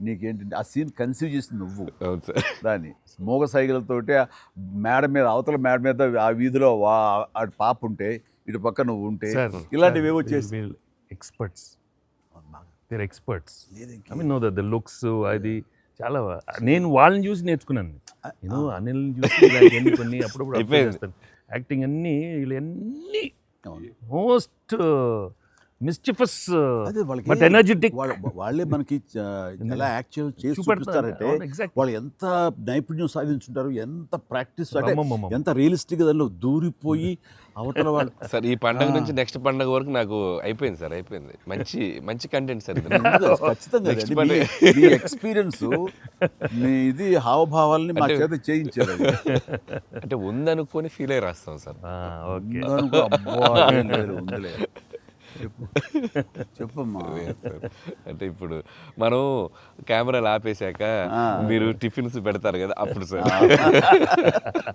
నీకేంటంటే ఆ scene conceive చేసింది నువ్వు. దాన్ని. మోగ సైకిల్తోటి ఆ మేడ మీద అవతల మేడ మీద ఆ వీధిలో వా- ఆ పాప ఉంటే ఇటు పక్క నువ్వు ఉంటే ఇలాంటివి ఏవో చేసి ఎక్స్పర్ట్స్. దేర్ ఎక్స్పర్ట్స్ లేదు I mean no the the looks అది చాలా నేను వాళ్ళని చూసి నేర్చుకున్నాను. నేను అనిల్ని చూసి ఇలాంటివన్నీ కొన్ని అప్పుడప్పుడు యాక్టింగ్ అన్నీ వీళ్ళు అన్ని. మోస్ట్ మిస్చిఫస్ బట్ ఎనర్జెటిక్ వాళ్ళ- మనకి ఎలా యాక్చువల్ చేసి. చూపిస్తారంటే. వాళ్ళు ఎంత నైపుణ్యం సాధించుంటారు ఎంత ప్రాక్టీస్. ఎంత రియలిస్టిక్ దానిలో దూరిపోయి అవతల వాళ్ళు సార్ ఈ పండగ నుంచి నెక్స్ట్ పండగ వరకు నాకు అయిపోయింది సార్ అయిపోయింది మంచి మంచి కంటెంట్ సార్ ఖచ్చితంగా. మీ- ఎక్స్పీరియన్స్ మీ ఇది హావభావాల్ని మా చేత చేయించారు. అంటే ఉందనుకొని ఫీల్ అయ్యి రాస్తాం సార్ ఓకే చెప్పు. చెప్పమ్మా. అంటే ఇప్పుడు మనం కెమెరాలు ఆపేశాక. మీరు టిఫిన్స్ పెడతారు కదా అప్పుడు సార్